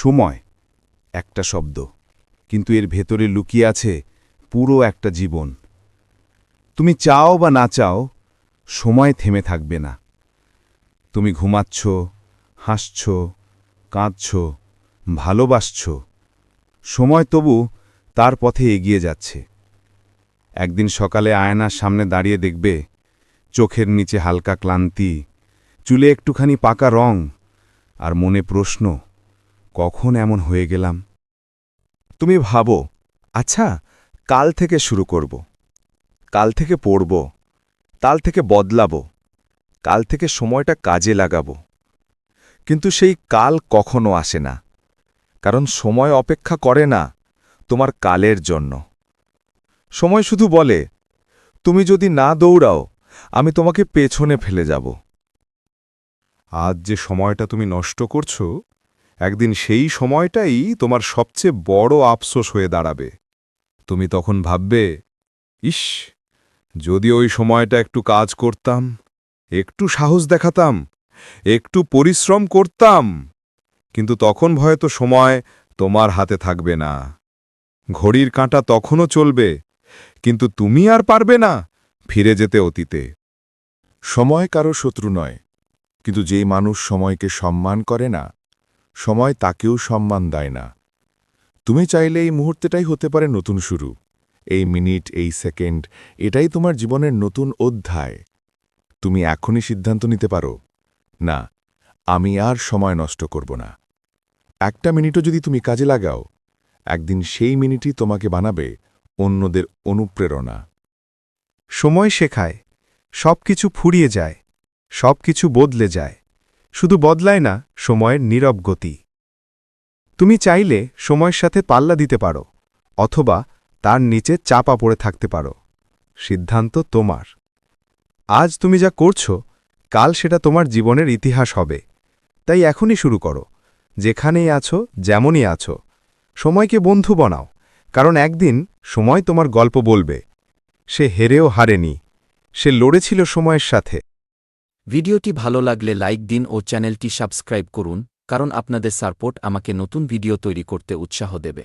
সময়, একটা শব্দ। কিন্তু এর ভেতরে লুকিয়ে আছে পুরো একটা জীবন। তুমি চাও বা না চাও, সময় থেমে থাকবে না। তুমি ঘুমাচ্ছ, হাসছ, কাঁদছ, ভালোবাসছ, সময় তবু তার পথে এগিয়ে যাচ্ছে। একদিন সকালে আয়নার সামনে দাঁড়িয়ে দেখবে, চোখের নিচে হালকা ক্লান্তি, চুলে একটুখানি পাকা রং, আর মনে প্রশ্ন কখন এমন হয়ে গেলাম? তুমি ভাবো আচ্ছা কাল থেকে শুরু করব। কাল থেকে পড়ব কাল থেকে বদলাব, কাল থেকে সময়টা কাজে লাগাবো। কিন্তু সেই কাল কখনো আসে না, কারণ সময় অপেক্ষা করে না তোমার কালের জন্য। সময় শুধু বলে, তুমি যদি না দৌড়াও, আমি তোমাকে পেছনে ফেলে যাব। আজ যে সময়টা তুমি নষ্ট করছ একদিন সেই সময়টাই তোমার সবচেয়ে বড় আফসোস হয়ে দাঁড়াবে। তুমি তখন ভাববে, ইস, যদি ওই সময়টা একটু কাজ করতাম, একটু সাহস দেখাতাম, একটু পরিশ্রম করতাম, কিন্তু তখন হয়তো সময় তোমার হাতে থাকবে না। ঘড়ির কাঁটা তখনও চলবে, কিন্তু তুমি আর পারবে না ফিরে যেতে অতীতে। সময় কারও শত্রু নয়, কিন্তু যেই মানুষ সময়কে সম্মান করে না সময় তাকেও সম্মান দেয় না। তুমি চাইলে এই মুহূর্তেটাই হতে পারে নতুন শুরু। এই মিনিট, এই সেকেন্ড, এটাই তোমার জীবনের নতুন অধ্যায়। তুমি এখনই সিদ্ধান্ত নিতে পারো। না, আমি আর সময় নষ্ট করব না। একটা মিনিটও যদি তুমি কাজে লাগাও, একদিন সেই মিনিটই তোমাকে বানাবে অন্যদের অনুপ্রেরণা। সময় শেখায় সব কিছু ফুরিয়ে যায় সব কিছু বদলে যায়। শুধু বদলায় না, সময়ের নীরব গতি। তুমি চাইলে সময়ের সাথে পাল্লা দিতে পারো, অথবা তার নিচে চাপা পড়ে থাকতে পারো। সিদ্ধান্ত তোমার। আজ তুমি যা করছ, কাল সেটা তোমার জীবনের ইতিহাস হবে। তাই এখনই শুরু করো। যেখানেই আছো, যেমনই আছো। সময়কে বন্ধু বানাও, কারণ একদিন সময় তোমার গল্প বলবে। সে হেরেও হারেনি। সে লড়েছিল সময়ের সাথে। ভিডিওটি ভালো লাগলে লাইক দিন ও চ্যানেলটি সাবস্ক্রাইব করুন, কারণ আপনাদের সাপোর্ট আমাকে নতুন ভিডিও তৈরি করতে উৎসাহ দেবে।